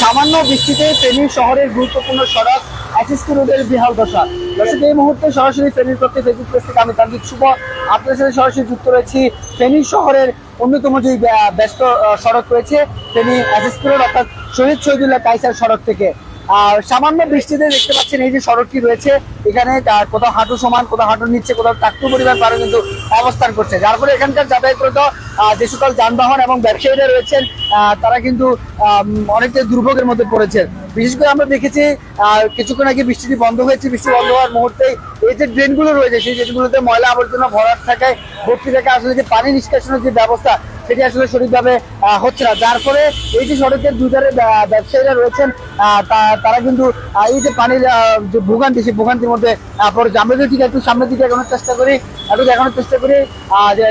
সামান্য বৃষ্টিতে ফেনী শহরের গুরুত্বপূর্ণ সড়ক অ্যাসিস্কি রোডের বিহাল দশা। দর্শক, এই মুহূর্তে সরাসরি ফেনীর পক্ষে ফেসবুক পেজ থেকে আমি তান্ত্রিক শুভ। আপনাদের সাথে সরাসরি যুক্ত রয়েছি ফেনী শহরের অন্যতম যে ব্যস্ত সড়ক রয়েছে, ফেনী অ্যাসিস্কি রোড অর্থাৎ শহীদ শহীদুল্লাহ কাইসার সড়ক থেকে। আর সামান্য বৃষ্টিতে দেখতে পাচ্ছেন এই যে সড়কটি রয়েছে, এখানে কোথাও হাঁটু সমান, কোথাও হাঁটুর নিচ্ছে কোথাও টাকটু পরিমাণ পারে, কিন্তু অবস্থান করছে। যার ফলে এখানকার যাতায়াতরত যে সকল যানবাহন এবং ব্যবসায়ীরা রয়েছেন তারা কিন্তু আম, অনেকটা দুর্ভোগের মধ্যে পড়েছেন। বিশেষ করে আমরা দেখেছি কিছুক্ষণ আগে বৃষ্টিটি বন্ধ হয়েছে। বৃষ্টি বন্ধ হওয়ার মুহূর্তে এই যে ড্রেনগুলো রয়েছে সেই ড্রেনগুলোতে ময়লা আবর্জনা ভরাট থাকায় ভর্তি থাকে আসলে যে পানি নিষ্কাশনের যে ব্যবস্থা সেটি আসলে সঠিকভাবে হচ্ছে না। যার ফলে এই যে সড়কের দুধারে ব্যবসায়ীরা রয়েছেন তারা কিন্তু এই যে পানির যে ভোগান্তি সেই ভোগান্তির মধ্যে পড়েছে। আমরা যদি ঠিক একটু সামনের দিকে এগোনোর চেষ্টা করি একটু দেখানোর চেষ্টা করি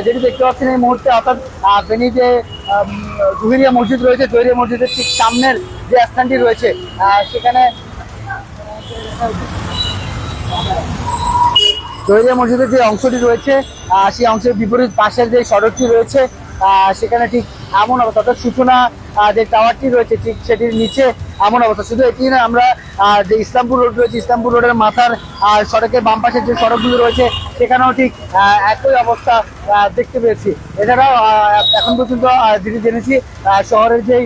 যেটি দেখতে পাচ্ছেন এই মুহূর্তে, অর্থাৎ ফেনী যে জুহেরিয়া মসজিদ রয়েছে, জুহেরিয়া মসজিদের ঠিক সামনের যে স্থানটি রয়েছে সেখানে জহিরিয়া মসজিদের যে অংশটি রয়েছে সেই অংশের বিপরীত পাশের যে সড়কটি রয়েছে সেখানে ঠিক এমন অবস্থা, অর্থাৎ সূচনা যে টাওয়ারটি রয়েছে, ঠিক সেটির নিচে এমন অবস্থা। শুধু এটি না, আমরা যে ইসলামপুর রোড রয়েছে, ইসলামপুর রোডের মাথার সড়কের বাম পাশের যে সড়কগুলো রয়েছে সেখানেও ঠিক একই অবস্থা দেখতে পেয়েছি। এছাড়াও এখন পর্যন্ত যেটি জেনেছি শহরের যেই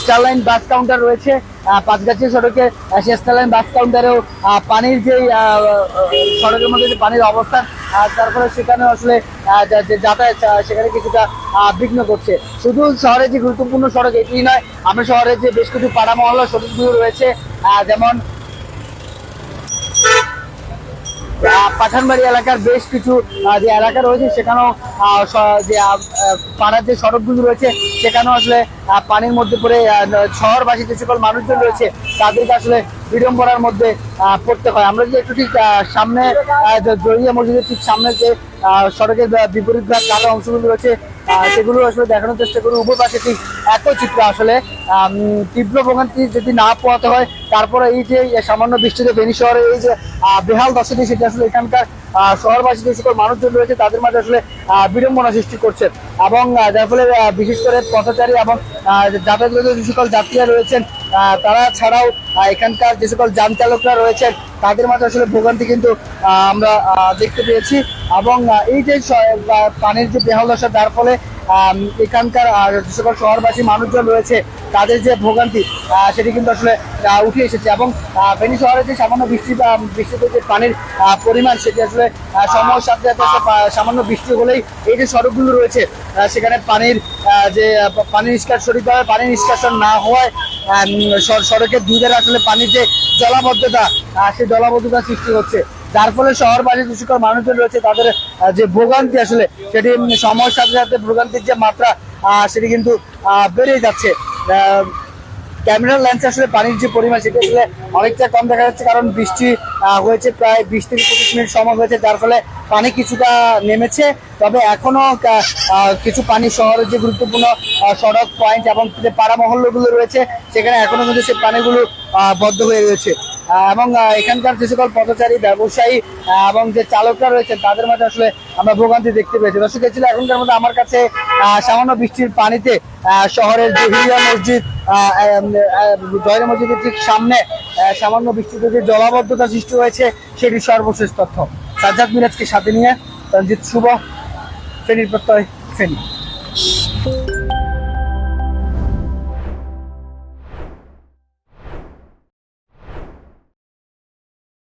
স্টারলাইন বাস কাউন্টার রয়েছে পাঁচগাছি সড়কে সেই স্টারলাইন বাস কাউন্টারেও পানির যেই সড়কের মধ্যে যে পানির অবস্থান তারপরে সেখানে আসলে যাতায়াত সেখানে কিছুটা বিঘ্ন করছে। শুধু শহরের যে গুরুত্বপূর্ণ সড়ক, এটি নয়, আমরা শহরের যে বেশ কিছু পাড়া মহল্লা সড়কগুলো রয়েছে যেমন পাঠানবাড়ি এলাকার বেশ কিছু যে এলাকা রয়েছে, সেখানেও যে পাড়ার যে সড়কগুলো রয়েছে, সেখানেও আসলে পানির মধ্যে পড়ে শহরবাসী যে সকল মানুষজন রয়েছে, তাদেরকে আসলে বিড়ম্বনার মধ্যে পড়তে হয়। আমরা যদি একটু ঠিক সামনে জড়িয়া মসজিদের ঠিক সামনে যে সড়কের বিপরীত কালো অংশগুলো রয়েছে সেগুলো আসলে দেখানোর চেষ্টা করি। উভয় পাশে ঠিক এত চিত্র আসলে তীব্র ভোগান্তি যদি না পোয়াতে হয়, তারপরে এই যে সামান্য বৃষ্টিতে বেনি শহরে এই যে বেহাল দশাটি, সেটি আসলে এখানকার শহরবাসী যে সকল মানুষজন রয়েছে, তাদের মাঝে আসলে বিড়ম্বনা সৃষ্টি করছে। এবং যার ফলে বিশেষ করে পথচারী এবং যাতায়াত যে সকল যাত্রীরা রয়েছেন তারা ছাড়াও এখানকার যে সকল যান চালকরা রয়েছেন তাদের মাঝে আসলে ভোগান্তি কিন্তু আমরা দেখতে পেয়েছি। এবং এই যে পানির যে বেহাল দশা, যার ফলে এখানকার যে সকল শহরবাসী মানুষজন রয়েছে, তাদের যে ভোগান্তি সেটি কিন্তু আসলে উঠে এসেছে। এবং ফেনী শহরে যে সামান্য বৃষ্টি বৃষ্টিতে যে পানির পরিমাণ, সেটি আসলে সময়ের সাথে সাথে সামান্য বৃষ্টি হলেই এই যে সড়কগুলো রয়েছে সেখানে পানির যে পানি নিষ্কাশ সঠিকভাবে পানি নিষ্কাশন না হওয়ায় সড়কের দুই ধারে আসলে পানির যে জলাবদ্ধতা সেই জলাবদ্ধতা সৃষ্টি হচ্ছে। যার ফলে শহরবাসী সকল মানুষজন রয়েছে, তাদের যে ভোগান্তি আসলে, সেটি সময়ের সাথে সাথে ভোগান্তির যে মাত্রা সেটি কিন্তু বেড়ে যাচ্ছে। ক্যামেরার লেন্সে আসলে পানির যে পরিমাণ, সেটা আসলে অনেকটা কম দেখা যাচ্ছে কারণ বৃষ্টি হয়েছে প্রায় বিশ থেকে পঁচিশ মিনিট সময় হয়েছে, যার ফলে পানি কিছুটা নেমেছে। তবে এখনও কিছু পানি শহরের যে গুরুত্বপূর্ণ সড়ক পয়েন্ট এবং যে পাড়া মহল্লগুলো রয়েছে, সেখানে এখনও কিন্তু সেই পানিগুলো বদ্ধ হয়ে রয়েছে। এবং এখানকার যে সকল পথচারী, ব্যবসায়ী এবং যে চালকরা রয়েছে তাদের মাঝে আসলে আমরা ভোগান্তি দেখতে পেয়েছি। দর্শক ছিল এখনকার মধ্যে আমার কাছে সামান্য বৃষ্টির পানিতে শহরের যে হিরিয়া মসজিদ জয়রা মসজিদের ঠিক সামনে সামান্য বৃষ্টিতে যে জলাবদ্ধতা সৃষ্টি হয়েছে সেটি সর্বশেষ তথ্য। সাজ্জাদ মিরাজকে সাথে নিয়ে, রঞ্জিত শুভ ফেনীর প্রত্যয়, ফেনী।